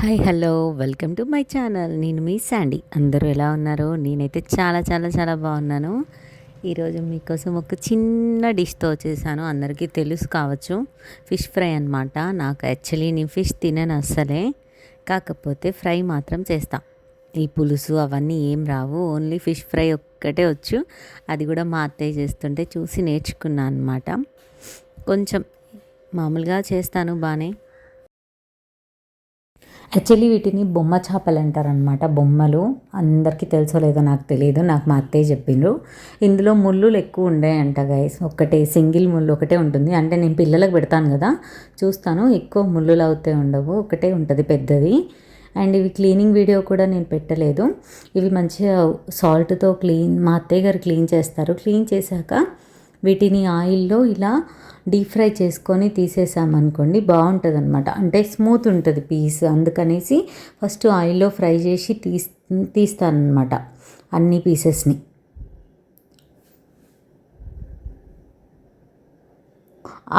Hi hello welcome to my channel. నేను మీ Sandy. అందరూ ఎలా ఉన్నారు? నేనైతే చాలా చాలా చాలా బాగున్నాను. ఈరోజు మీకోసం ఒక చిన్న డిష్తో వచ్చేసాను. అందరికీ తెలుసు కావచ్చు. ఫిష్ ఫ్రై అనమాట నాకు యాక్చువల్లీ నేను ఫిష్ తినను అస్సలే. కాకపోతే ఫ్రై మాత్రం చేస్తా. ఈ పులుసు అవన్నీ ఏం రావు. ఓన్లీ ఫిష్ ఫ్రై ఒక్కటే వచ్చు. అది కూడా మా అత్తయ్య చేస్తుంటే చూసి నేర్చుకున్నాను అనమాట కొంచెం మామూలుగా చేస్తాను బాగానే యాక్చువల్లీ వీటిని బొమ్మ చేపలు అంటారనమాట బొమ్మలు అందరికీ తెలుసో లేదో నాకు తెలియదు నాకు మా అత్తయ్య చెప్పిండ్రు. ఇందులో ముళ్ళులు ఎక్కువ ఉండేయంట గైస్ ఒకటే సింగిల్ ముళ్ళు ఒకటే ఉంటుంది. అంటే నేను పిల్లలకు పెడతాను కదా. చూస్తాను. ఎక్కువ ముళ్ళులు అవుతే ఉండవు. ఒకటే ఉంటుంది పెద్దది. అండ్ ఇవి క్లీనింగ్ వీడియో కూడా నేను పెట్టలేదు. ఇవి మంచిగా సాల్ట్తో క్లీన్ మా అత్తయ్య గారు క్లీన్ చేస్తారు. క్లీన్ చేశాక వీటిని ఆయిల్లో ఇలా డీప్ ఫ్రై చేసుకొని తీసేసామనుకోండి బాగుంటుంది అనమాట అంటే స్మూత్ ఉంటుంది పీస్. అందుకనేసి ఫస్ట్ ఆయిల్లో ఫ్రై చేసి తీస్ తీస్తానమాట అన్ని పీసెస్ని.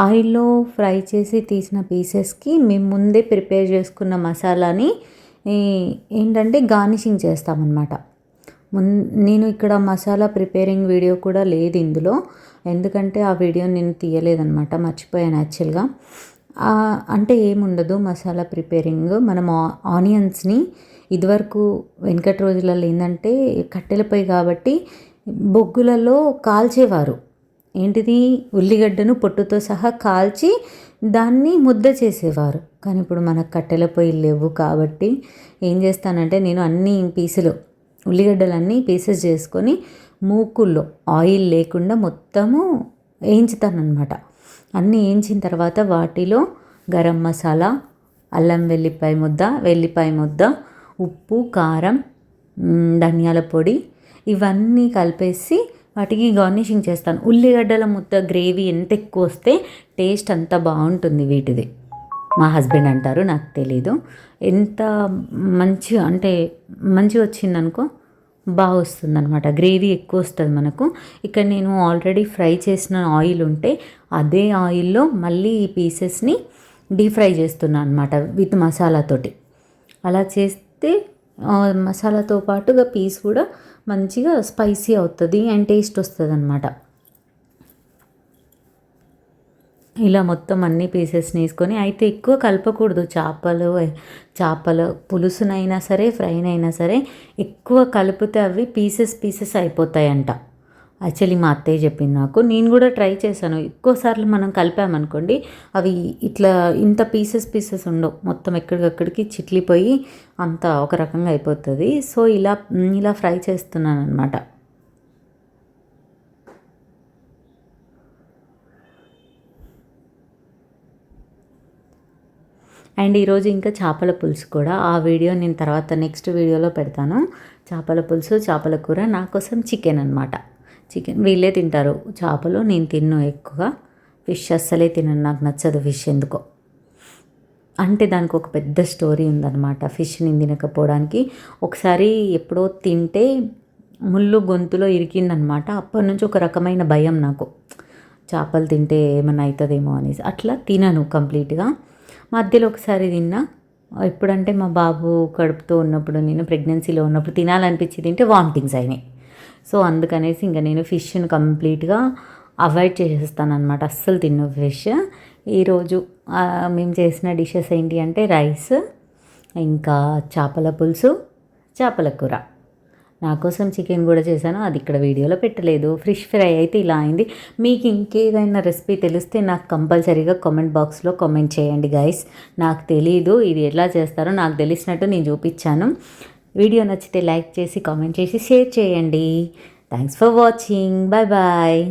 ఆయిల్లో ఫ్రై చేసి తీసిన పీసెస్కి మేము ముందే ప్రిపేర్ చేసుకున్న మసాలాని ఏంటంటే గార్నిషింగ్ చేస్తామన్నమాట. మున్ నేను ఇక్కడ మసాలా ప్రిపేరింగ్ వీడియో కూడా లేదు ఇందులో. ఎందుకంటే ఆ వీడియో నేను తీయలేదనమాట మర్చిపోయాను యాక్చువల్గా. అంటే ఏముండదు మసాలా ప్రిపేరింగ్. మనం ఆనియన్స్ని ఇదివరకు వెనకటి రోజులలో ఏంటంటే కట్టెలపై కాబట్టి బొగ్గులలో కాల్చేవారు. ఏంటిది? ఉల్లిగడ్డను పొట్టుతో సహా కాల్చి దాన్ని ముద్ద చేసేవారు. కానీ ఇప్పుడు మనకు కట్టెల పొయ్యిలు లేవు కాబట్టి ఏం చేస్తానంటే నేను అన్ని పీసులు ఉల్లిగడ్డలన్నీ పీసెస్ చేసుకొని మూకుల్లో ఆయిల్ లేకుండా మొత్తము వేయించుతానమాట అన్నీ వేయించిన తర్వాత వాటిలో గరం మసాలా అల్లం వెల్లిపాయ ముద్ద వెల్లిపాయ ముద్ద ఉప్పు కారం ధనియాల పొడి ఇవన్నీ కలిపేసి వాటికి గార్నిషింగ్ చేస్తాను. ఉల్లిగడ్డల ముద్ద గ్రేవీ ఎంత ఎక్కువ వస్తే టేస్ట్ అంత బాగుంటుంది వీటిది. మా హస్బెండ్ అంటారు నాకు తెలీదు. ఎంత మంచిగా అంటే మంచిగా వచ్చిందనుకో బాగా వస్తుంది అనమాట గ్రేవీ ఎక్కువ వస్తుంది మనకు. ఇక్కడ నేను ఆల్రెడీ ఫ్రై చేసిన ఆయిల్ ఉంటే అదే ఆయిల్లో మళ్ళీ ఈ పీసెస్ని డీప్ ఫ్రై చేస్తున్నాను అనమాట విత్ మసాలాతోటి అలా చేస్తే మసాలాతో పాటుగా పీస్ కూడా మంచిగా స్పైసీ అవుతుంది అండ్ టేస్ట్ వస్తుంది అనమాట ఇలా మొత్తం అన్ని పీసెస్ని వేసుకొని అయితే ఎక్కువ కలపకూడదు. చేపలు చేపల పులుసునైనా సరే ఫ్రైనైనా సరే ఎక్కువ కలిపితే అవి పీసెస్ పీసెస్ అయిపోతాయంట. యాక్చువల్లీ మా అత్తయ్య చెప్పింది నాకు. నేను కూడా ట్రై చేశాను. ఎక్కువసార్లు మనం కలిపామనుకోండి అవి ఇట్లా ఇంత పీసెస్ పీసెస్ ఉండవు. మొత్తం ఎక్కడికక్కడికి చిట్లిపోయి అంత ఒక రకంగా అయిపోతుంది. సో ఇలా ఇలా ఫ్రై చేస్తున్నాను అనమాట అండ్ ఈరోజు ఇంకా చేపల పులుసు కూడా. ఆ వీడియో నేను తర్వాత నెక్స్ట్ వీడియోలో పెడతాను. చేపల పులుసు చేపల కూర నా కోసం చికెన్ అనమాట చికెన్ వీళ్ళే తింటారు. చేపలు నేను తిన్ను ఎక్కువగా. ఫిష్ అస్సలే తినను. నాకు నచ్చదు ఫిష్ ఎందుకో. అంటే దానికి ఒక పెద్ద స్టోరీ ఉందన్నమాట. ఫిష్ నేను తినకపోవడానికి. ఒకసారి ఎప్పుడో తింటే ముళ్ళు గొంతులో ఇరికిందనమాట అప్పటి నుంచి ఒక రకమైన భయం నాకు. చేపలు తింటే ఏమైనా అవుతుందేమో అనేసి. అట్లా తినను కంప్లీట్గా. మధ్యలో ఒకసారి తిన్నా. ఎప్పుడంటే మా బాబు కడుపుతో ఉన్నప్పుడు నేను ప్రెగ్నెన్సీలో ఉన్నప్పుడు తినాలనిపించి తింటే వామిటింగ్స్ అయినాయి. సో అందుకనేసి ఇంకా నేను ఫిష్ని కంప్లీట్గా అవాయిడ్ చేసేస్తాను అనమాట అస్సలు తిన్న ఫిష్. ఈరోజు మేము చేసిన డిషెస్ ఏంటి అంటే రైస్ ఇంకా చేపల పులుసు చేపల కూర. నా కోసం చికెన్ కూడా చేశాను. అది ఇక్కడ వీడియోలో పెట్టలేదు. ఫిష్ ఫ్రై అయితే ఇలా అయింది. మీకు ఇంకేదైనా రెసిపీ తెలిస్తే నాకు కంపల్సరీగా కామెంట్ బాక్స్లో కామెంట్ చేయండి గైస్. నాకు తెలీదు ఇది ఎలా చేస్తారో నాకు తెలిసినట్టు నేను చూపించాను. వీడియో నచ్చితే లైక్ చేసి కామెంట్ చేసి షేర్ చేయండి. Thanks for watching. Bye bye.